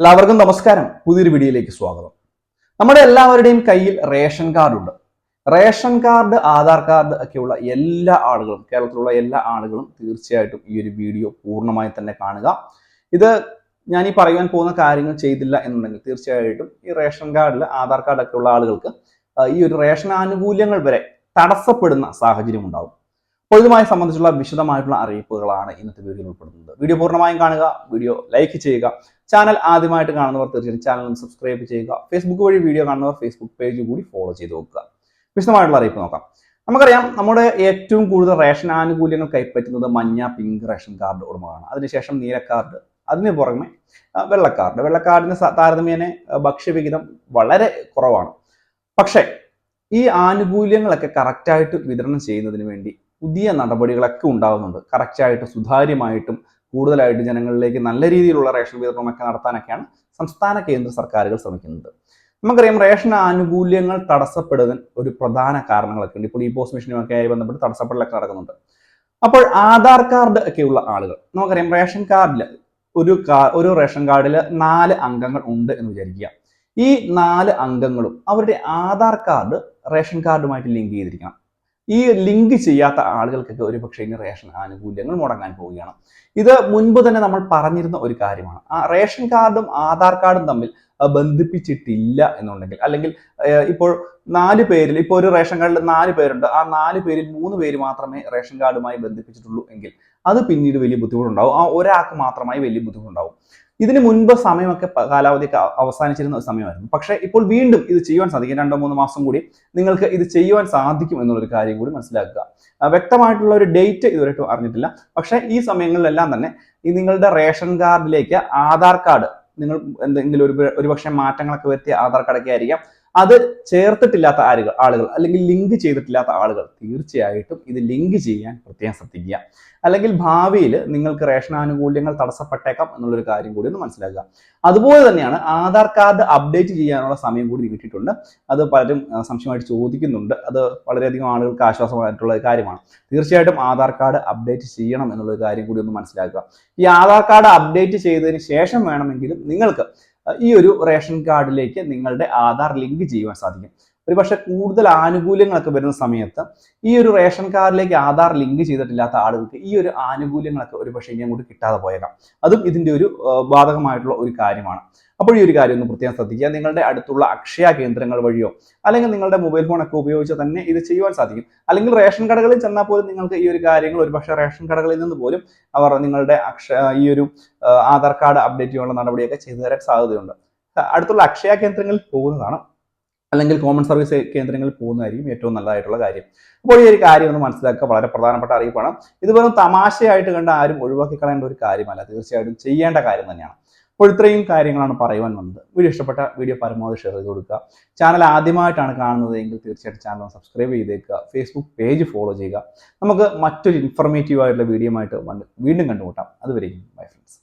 എല്ലാവർക്കും നമസ്കാരം. പുതിയൊരു വീഡിയോയിലേക്ക് സ്വാഗതം. നമ്മുടെ എല്ലാവരുടെയും കയ്യിൽ റേഷൻ കാർഡ് ഉണ്ട്. റേഷൻ കാർഡ് ആധാർ കാർഡ് ഒക്കെയുള്ള എല്ലാ ആളുകളും കേരളത്തിലുള്ള എല്ലാ ആളുകളും തീർച്ചയായിട്ടും ഈ ഒരു വീഡിയോ പൂർണമായി തന്നെ കാണുക. ഇത് ഞാൻ ഈ പറയുവാൻ പോകുന്ന കാര്യങ്ങൾ ചെയ്തില്ല എന്നുണ്ടെങ്കിൽ തീർച്ചയായിട്ടും ഈ റേഷൻ കാർഡിൽ ആധാർ കാർഡ് ഒക്കെ ഉള്ള ആളുകൾക്ക് ഈ ഒരു റേഷൻ ആനുകൂല്യങ്ങൾ വരെ തടസ്സപ്പെടുന്ന സാഹചര്യം ഉണ്ടാവും. അപ്പോൾ ഇതുമായി സംബന്ധിച്ചുള്ള വിശദമായിട്ടുള്ള അറിയിപ്പുകളാണ് ഇന്നത്തെ വീഡിയോയിൽ ഉൾപ്പെടുന്നത്. വീഡിയോ പൂർണമായും കാണുക വീഡിയോ ലൈക്ക് ചെയ്യുക ചാനൽ ആദ്യമായിട്ട് കാണുന്നവർ തീർച്ചയായും ചാനൽ സബ്സ്ക്രൈബ് ചെയ്യുക. ഫേസ്ബുക്ക് വഴി വീഡിയോ കാണുന്നവർ ഫേസ്ബുക്ക് പേജ് കൂടി ഫോളോ ചെയ്ത് നോക്കുക. വിശദമായിട്ടുള്ള അറിയിപ്പ് നോക്കാം. നമുക്കറിയാം നമ്മുടെ ഏറ്റവും കൂടുതൽ റേഷൻ ആനുകൂല്യങ്ങൾ കൈപ്പറ്റുന്നത് മഞ്ഞ പിങ്ക് റേഷൻ കാർഡ് ഉടമകളാണ് അതിനുശേഷം നീല കാർഡ് അതിന് പുറമെ വെള്ളക്കാർഡ് വെള്ളക്കാർഡിന് താരതമ്യേനെ ഭക്ഷ്യവിഹിതം വളരെ കുറവാണ്. പക്ഷേ ഈ ആനുകൂല്യങ്ങളൊക്കെ കറക്റ്റായിട്ട് വിതരണം ചെയ്യുന്നതിന് വേണ്ടി പുതിയ നടപടികളൊക്കെ ഉണ്ടാകുന്നുണ്ട് കറക്റ്റായിട്ട് സുതാര്യമായിട്ടും കൂടുതലായിട്ട് ജനങ്ങളിലേക്ക് നല്ല രീതിയിലുള്ള റേഷൻ വിതരണമൊക്കെ നടത്താനൊക്കെയാണ് സംസ്ഥാന കേന്ദ്ര സർക്കാരുകൾ ശ്രമിക്കുന്നത്. നമുക്കറിയാം റേഷൻ ആനുകൂല്യങ്ങൾ തടസ്സപ്പെടുന്ന ഒരു പ്രധാന കാരണങ്ങളൊക്കെ ഉണ്ട്. ഇപ്പോൾ ഈ പോസ്റ്റ് മെഷീനുമൊക്കെ ആയി ബന്ധപ്പെട്ട് തടസ്സപ്പെടലൊക്കെ നടക്കുന്നുണ്ട്. അപ്പോൾ ആധാർ കാർഡ് ഒക്കെ ഉള്ള ആളുകൾ നമുക്കറിയാം റേഷൻ കാർഡിൽ ഒരു ഒരു റേഷൻ കാർഡിൽ നാല് അംഗങ്ങൾ ഉണ്ട് എന്ന് വിചാരിക്കുക. ഈ നാല് അംഗങ്ങളും അവരുടെ ആധാർ കാർഡ് റേഷൻ കാർഡുമായിട്ട് ലിങ്ക് ചെയ്തിരിക്കണം. ഈ ലിങ്ക് ചെയ്യാത്ത ആളുകൾക്കൊക്കെ ഒരു പക്ഷേ ഇനി റേഷൻ ആനുകൂല്യങ്ങൾ മുടങ്ങാൻ പോവുകയാണ്. ഇത് മുൻപ് തന്നെ നമ്മൾ പറഞ്ഞിരുന്ന ഒരു കാര്യമാണ്. ആ റേഷൻ കാർഡും ആധാർ കാർഡും തമ്മിൽ ബന്ധിപ്പിച്ചിട്ടില്ല എന്നുണ്ടെങ്കിൽ അല്ലെങ്കിൽ ഇപ്പോൾ നാല് പേരിൽ ഇപ്പോൾ ഒരു റേഷൻ കാർഡിൽ നാല് പേരുണ്ട്. ആ നാല് പേരിൽ മൂന്ന് പേര് മാത്രമേ റേഷൻ കാർഡുമായി ബന്ധിപ്പിച്ചിട്ടുള്ളൂ എങ്കിൽ അത് പിന്നീട് വലിയ ബുദ്ധിമുട്ടുണ്ടാവും. ആ ഒരാൾക്ക് മാത്രമായി വലിയ ബുദ്ധിമുട്ടുണ്ടാവും. ഇതിന് മുൻപ് സമയമൊക്കെ കാലാവധിയൊക്കെ അവ- അവസാനിച്ചിരുന്ന സമയമായിരുന്നു. പക്ഷേ ഇപ്പോൾ വീണ്ടും ഇത് ചെയ്യുവാൻ സാധിക്കും. രണ്ടോ മൂന്നോ മാസം കൂടി നിങ്ങൾക്ക് ഇത് ചെയ്യുവാൻ സാധിക്കും എന്നുള്ളൊരു കാര്യം കൂടി മനസ്സിലാക്കുക. വ്യക്തമായിട്ടുള്ള ഒരു ഡേറ്റ് ഇതുവരെയായിട്ടും അറിഞ്ഞിട്ടില്ല. പക്ഷേ ഈ സമയങ്ങളിലെല്ലാം തന്നെ ഈ നിങ്ങളുടെ റേഷൻ കാർഡിലേക്ക് ആധാർ കാർഡ് നിങ്ങൾ എന്തെങ്കിലും ഒരു ഒരുപക്ഷെ മാറ്റങ്ങളൊക്കെ വരുത്തിയ ആധാർ കാർഡൊക്കെ ആയിരിക്കാം. അത് ചേർത്തിട്ടില്ലാത്ത ആളുകൾ ആളുകൾ അല്ലെങ്കിൽ ലിങ്ക് ചെയ്തിട്ടില്ലാത്ത ആളുകൾ തീർച്ചയായിട്ടും ഇത് ലിങ്ക് ചെയ്യാൻ പ്രത്യേകം ശ്രദ്ധിക്കുക. അല്ലെങ്കിൽ ഭാവിയിൽ നിങ്ങൾക്ക് റേഷൻ ആനുകൂല്യങ്ങൾ തടസ്സപ്പെട്ടേക്കാം എന്നുള്ളൊരു കാര്യം കൂടി ഒന്ന് മനസ്സിലാക്കുക. അതുപോലെ തന്നെയാണ് ആധാർ കാർഡ് അപ്ഡേറ്റ് ചെയ്യാനുള്ള സമയം കൂടി നീട്ടിയിട്ടുണ്ട് അത് പലരും സംശയമായിട്ട് ചോദിക്കുന്നുണ്ട്. അത് വളരെയധികം ആളുകൾക്ക് ആശ്വാസമായിട്ടുള്ള ഒരു കാര്യമാണ്. തീർച്ചയായിട്ടും ആധാർ കാർഡ് അപ്ഡേറ്റ് ചെയ്യണം എന്നുള്ള കാര്യം കൂടി ഒന്ന് മനസ്സിലാക്കുക. ഈ ആധാർ കാർഡ് അപ്ഡേറ്റ് ചെയ്തതിന് ശേഷം വേണമെങ്കിലും നിങ്ങൾക്ക് ഈ ഒരു റേഷൻ കാർഡിലേക്ക് നിങ്ങളുടെ ആധാർ ലിങ്ക് ചെയ്യുവാൻ സാധിക്കും. ഒരു പക്ഷേ കൂടുതൽ ആനുകൂല്യങ്ങളൊക്കെ വരുന്ന സമയത്ത് ഈ ഒരു റേഷൻ കാർഡിലേക്ക് ആധാർ ലിങ്ക് ചെയ്തിട്ടില്ലാത്ത ആളുകൾക്ക് ഈ ഒരു ആനുകൂല്യങ്ങളൊക്കെ ഒരു പക്ഷേ ഇനി അങ്ങോട്ട് കിട്ടാതെ പോയേക്കാം. അതും ഇതിന്റെ ഒരു ബാധകമായിട്ടുള്ള ഒരു കാര്യമാണ്. അപ്പോൾ ഈ ഒരു കാര്യം ഒന്ന് പ്രത്യേകം ശ്രദ്ധിക്കുക. നിങ്ങളുടെ അടുത്തുള്ള അക്ഷയ കേന്ദ്രങ്ങൾ വഴിയോ അല്ലെങ്കിൽ നിങ്ങളുടെ മൊബൈൽ ഫോൺ ഒക്കെ ഉപയോഗിച്ച് തന്നെ ഇത് ചെയ്യുവാൻ സാധിക്കും. അല്ലെങ്കിൽ റേഷൻ കടകളിൽ ചെന്നാൽ പോലും നിങ്ങൾക്ക് ഈ ഒരു കാര്യങ്ങൾ ഒരുപക്ഷെ റേഷൻ കടകളിൽ നിന്ന് പോലും അവർ നിങ്ങളുടെ അക്ഷ ഈ ഒരു ആധാർ കാർഡ് അപ്ഡേറ്റ് ചെയ്യാനുള്ള നടപടിയൊക്കെ ചെയ്തു തരാൻ സാധ്യതയുണ്ട്. അടുത്തുള്ള അക്ഷയ കേന്ദ്രങ്ങളിൽ പോകുന്നതാണ് അല്ലെങ്കിൽ കോമൺ സർവീസ് കേന്ദ്രങ്ങളിൽ പോകുന്നതായിരിക്കും ഏറ്റവും നല്ലതായിട്ടുള്ള കാര്യം. അപ്പോൾ ഈ ഒരു കാര്യം ഒന്ന് മനസ്സിലാക്കുക. വളരെ പ്രധാനപ്പെട്ട അറിയിപ്പാണ്. ഇത് വെറും തമാശയായിട്ട് കണ്ട ആരും ഒഴിവാക്കി കളയേണ്ട ഒരു കാര്യമല്ല. തീർച്ചയായിട്ടും ചെയ്യേണ്ട കാര്യം തന്നെയാണ്. അപ്പോൾ ഇത്രയും കാര്യങ്ങളാണ് പറയുവാൻ വന്നത്. വീഡിയോ ഇഷ്ടപ്പെട്ട വീഡിയോ പരമാവധി ഷെയർ ചെയ്ത് കൊടുക്കുക. ചാനൽ ആദ്യമായിട്ടാണ് കാണുന്നത് എങ്കിൽ തീർച്ചയായിട്ടും ചാനൽ സബ്സ്ക്രൈബ് ചെയ്തേക്കുക. ഫേസ്ബുക്ക് പേജ് ഫോളോ ചെയ്യുക. നമുക്ക് മറ്റൊരു ഇൻഫർമേറ്റീവ് ആയിട്ടുള്ള വീഡിയോ ആയിട്ട് വീണ്ടും കണ്ടുമുട്ടാം. അതുവരെയും ബൈ ഫ്രണ്ട്സ്